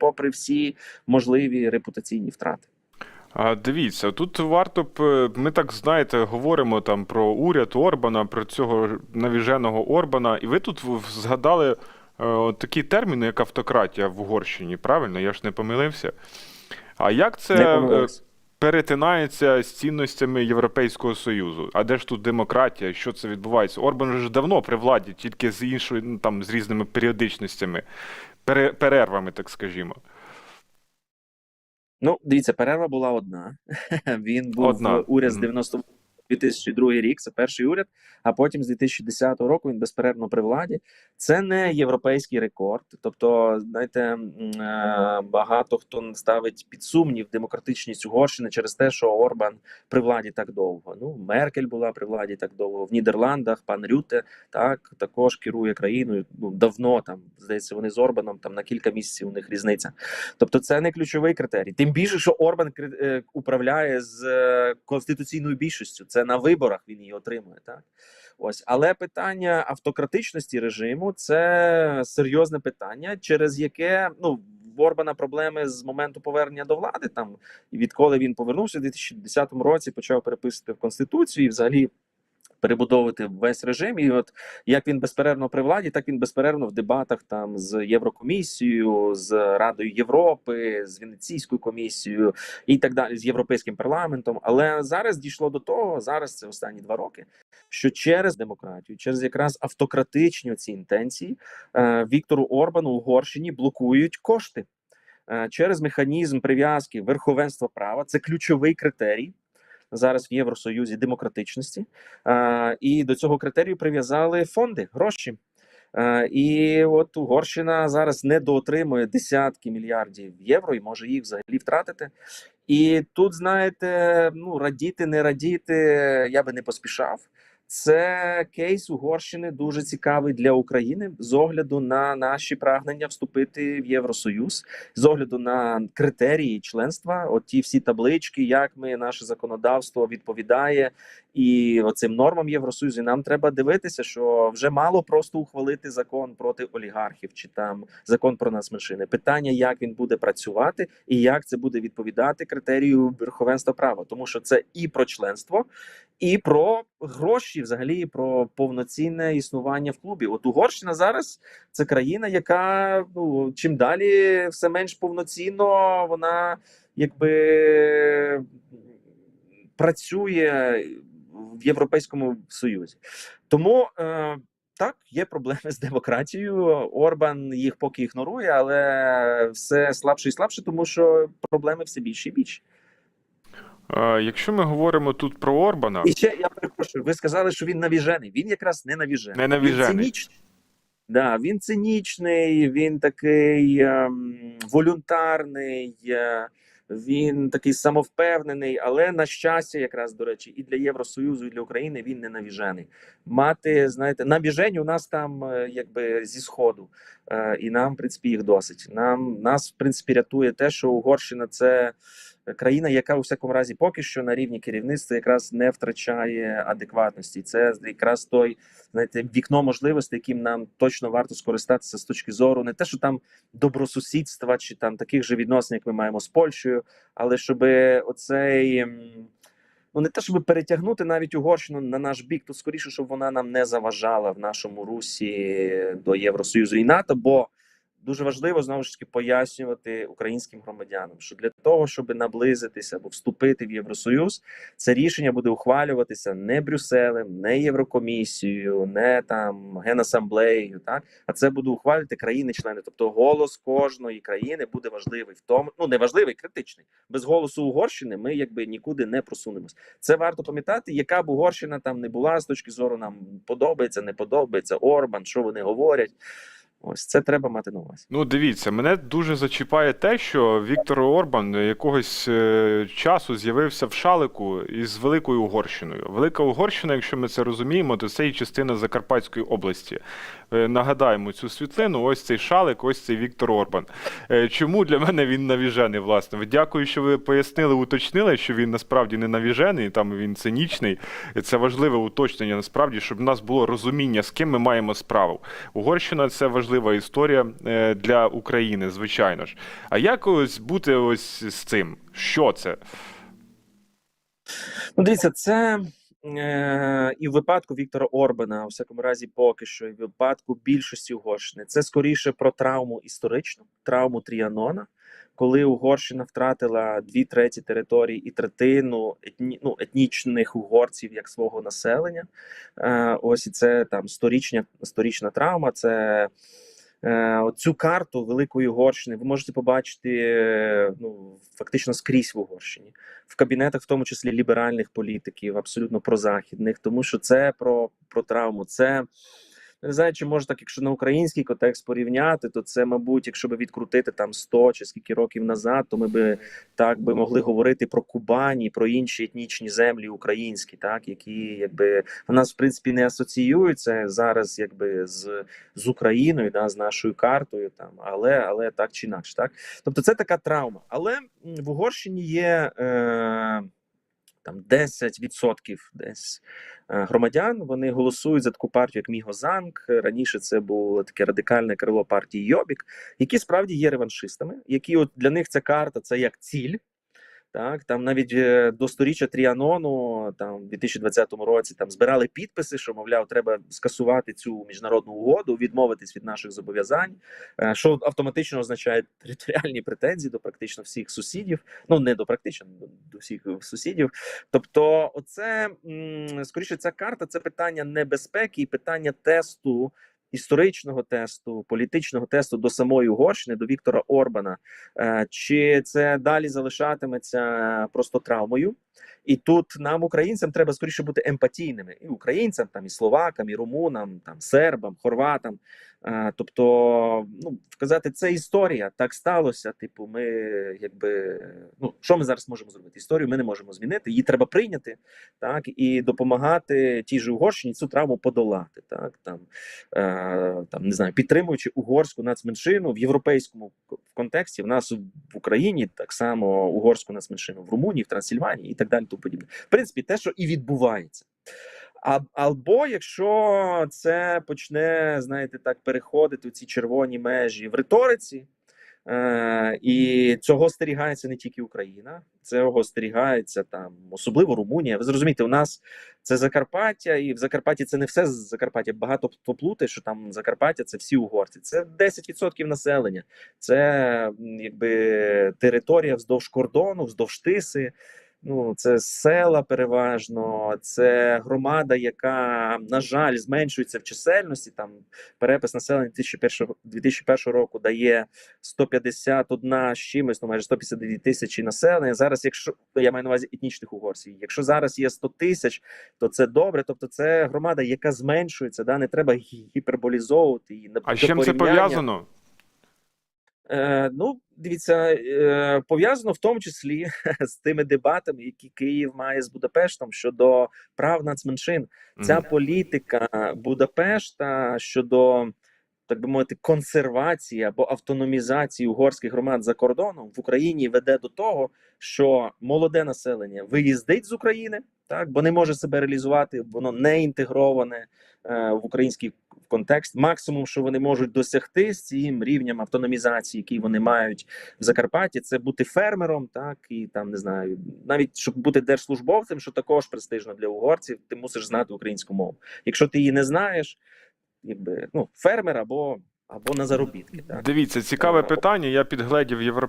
попри всі можливі репутаційні втрати. А дивіться, тут варто б е, ми так знаєте, говоримо там про уряд Орбана, про цього навіженого Орбана, і ви тут згадали е, такі терміни, як автократія в Угорщині, правильно? Я ж не помилився. А як це е, перетинається з цінностями Європейського Союзу? А де ж тут демократія? Що це відбувається? Орбан же ж давно при владі, тільки з іншою, ну там з різними періодичностями, перервами, так скажімо. Ну, дивіться, перерва була одна. Він був уряд з 98 2002 рік, це перший уряд, а потім з 2010 року він безперервно при владі. Це не європейський рекорд. Тобто, знаєте, е, багато хто ставить під сумнів демократичність Угорщини через те, що Орбан при владі так довго. Ну, Меркель була при владі так довго. В Нідерландах пан Рюте так також керує країною. Ну давно там здається, вони з Орбаном там на кілька місяців у них різниця. Тобто, це не ключовий критерій. Тим більше, що Орбан е, управляє з е, конституційною більшістю. Це на виборах він її отримує. Так ось, але питання автократичності режиму це серйозне питання, через яке ну. В Орбана проблеми з моменту повернення до влади. Там відколи він повернувся у 2010 році, почав переписувати в конституцію і взагалі перебудовувати весь режим. І от як він безперервно при владі, так він безперервно в дебатах там з Єврокомісією, з Радою Європи, з Венеційською комісією і так далі, з європейським парламентом. Але зараз дійшло до того, зараз це останні два роки. Що через демократію, через якраз автократичні ці інтенції е, Віктору Орбану Угорщині блокують кошти Е, через механізм прив'язки верховенства права. Це ключовий критерій зараз в Євросоюзі демократичності. І до цього критерію прив'язали фонди, гроші. І от Угорщина зараз недоотримує десятки мільярдів євро і може їх взагалі втратити. І тут, знаєте, ну радіти, не радіти, я би не поспішав. Це кейс Угорщини дуже цікавий для України з огляду на наші прагнення вступити в Євросоюз, з огляду на критерії членства. От ті всі таблички, як ми наше законодавство відповідає і оцим нормам Євросоюзу. І Нам треба дивитися, що вже мало просто ухвалити закон проти олігархів чи там закон про нацменшини. Питання, як він буде працювати, і як це буде відповідати критерію верховенства права, тому що це і про членство, і про гроші, взагалі про повноцінне існування в клубі. От Угорщина зараз це країна, яка ну чим далі все менш повноцінно вона якби працює в Європейському Союзі. Тому е, так є проблеми з демократією. Орбан їх поки ігнорує, але все слабше і слабше, тому що проблеми все більше і більше. Якщо ми говоримо тут про Орбана, І ще я перепрошую, ви сказали, що він навіжений. Він якраз не навіжений. Не навіжений. Він цинічний. Да, він цинічний, він такий ем, волюнтарний, е, він такий самовпевнений, але на щастя, якраз до речі, і для Євросоюзу, і для України він не навіжений. Мати, знаєте, навіжені у нас там е, якби зі сходу, е, і нам, в принципі, їх досить. Нам нас, в принципі, рятує те, що Угорщина це країна, яка у всякому разі поки що на рівні керівництва якраз не втрачає адекватності. Це якраз той знаєте, вікно можливостей, яким нам точно варто скористатися з точки зору не те, що там добросусідства чи там таких же відносин, як ми маємо з Польщею, але щоб оцей. Ну, не те, щоб перетягнути навіть Угорщину на наш бік, то скоріше, щоб вона нам не заважала в нашому русі до Євросоюзу і НАТО, бо дуже важливо знову ж таки пояснювати українським громадянам, що для того, щоб наблизитися або вступити в Євросоюз, це рішення буде ухвалюватися не Брюсселем, не Єврокомісією, не там генасамблеєю, так а це буде ухвалювати країни-члени. Тобто голос кожної країни буде важливий в тому, ну не важливий, критичний. Без голосу Угорщини ми якби нікуди не просунемось. Це варто пам'ятати, яка б Угорщина там не була з точки зору нам подобається, не подобається Орбан, що вони говорять. Ось це треба мати на увазі. Ну, дивіться, мене дуже зачіпає те, що Віктор Орбан якогось е, часу з'явився в шалику із Великою Угорщиною. Велика Угорщина, якщо ми це розуміємо, то це і частина Закарпатської області. Е, Нагадаємо цю світлину. Ось цей шалик, ось цей Віктор Орбан. Е, Чому для мене він навіжений, власне? Дякую, що ви пояснили, уточнили, що він насправді не навіжений, там він цинічний. Це важливе уточнення насправді, щоб в нас було розуміння, з ким ми маємо справу. Угорщина це важливо важлива історія е, для України, звичайно ж. А як ось бути ось з цим? Що це? Ну, дивіться, це е, і в випадку Віктора Орбана, у всякому разі, поки що, і в випадку більшості Угорщини, це скоріше про травму історичну, травму Тріанона, коли Угорщина втратила дві треті території і третину етні, ну, етнічних угорців як свого населення. Е, ось і це там сторічня, сторічна травма. Це Е, Цю карту Великої Угорщини ви можете побачити е, ну, фактично скрізь в Угорщині, в кабінетах, в тому числі ліберальних політиків, абсолютно прозахідних, тому що це про, про травму. Це не знаю, чи може так, якщо на український контекст порівняти, то це, мабуть, якщо би відкрутити там 100 чи скільки років назад, то ми би так би могли говорити про Кубані, про інші етнічні землі українські, так які якби в нас в принципі не асоціюються зараз, якби з, з Україною, да, з нашою картою, там, але але так чи інакше, так. Тобто, це така травма. Але в Угорщині є. Е, там 10% десь е, громадян вони голосують за таку партію, як Мігозанг. Раніше це було таке радикальне крило партії Йобік, які справді є реваншистами, які от для них ця карта це як ціль. Так, там навіть е, до сторіччя Тріанону, там в 2020 році там збирали підписи, що мовляв, треба скасувати цю міжнародну угоду, відмовитись від наших зобов'язань, е, що автоматично означає територіальні претензії до практично всіх сусідів. Ну не до практично до, до всіх сусідів. Тобто, оце скоріше ця карта це питання небезпеки і питання тесту. Історичного тесту, політичного тесту до самої Угорщини, до Віктора Орбана, Е, чи це далі залишатиметься просто травмою? І тут нам, українцям, треба скоріше бути емпатійними і українцям, там і словакам, і румунам, там сербам, хорватам. Е, Тобто, ну вказати, це історія, так сталося. Типу, ми якби ну що ми зараз можемо зробити? Історію ми не можемо змінити. Її треба прийняти, так і допомагати тій же Угорщині цю травму подолати. Так там е, там не знаю, підтримуючи угорську нацменшину в європейському контексті. В нас в Україні так само угорську нацменшину в Румунії, в Трансильванії і так далі. Тому подібне. В принципі, те, що і відбувається. А, або якщо це почне, знаєте, так переходити у ці червоні межі в риториці, е, і цього стерігається не тільки Україна, цього стерігається там, особливо Румунія. Ви зрозумієте, у нас це Закарпаття, і в Закарпатті це не все з Закарпаття. Багато хто плутає, що там Закарпаття це всі угорці. Це 10% населення, це якби територія вздовж кордону, вздовж тиси. Ну, це села переважно, це громада, яка, на жаль, зменшується в чисельності. Там перепис населення 2001, 2001 року дає 151 з чимось, ну майже 152 тисячі населення. Зараз, якщо я маю на увазі етнічних угорців, якщо зараз є 100 тисяч, то це добре. Тобто, це громада, яка зменшується, да не треба гі- гіперболізовувати її. А з чим це пов'язано? Е, ну, дивіться, е, пов'язано в тому числі з тими дебатами, які Київ має з Будапештом щодо прав нацменшин. Ця Мгм. політика Будапешта щодо, так би мовити, консервації або автономізації угорських громад за кордоном в Україні веде до того, що молоде населення виїздить з України, так бо не може себе реалізувати, воно не інтегроване е, в український контекст. Максимум, що вони можуть досягти з цим рівнем автономізації, який вони мають в Закарпатті, це бути фермером, так і там не знаю, навіть щоб бути держслужбовцем, що також престижно для угорців, ти мусиш знати українську мову. Якщо ти її не знаєш, якби ну фермер або або на заробітки. Так Дивіться, цікаве питання. Я підгледів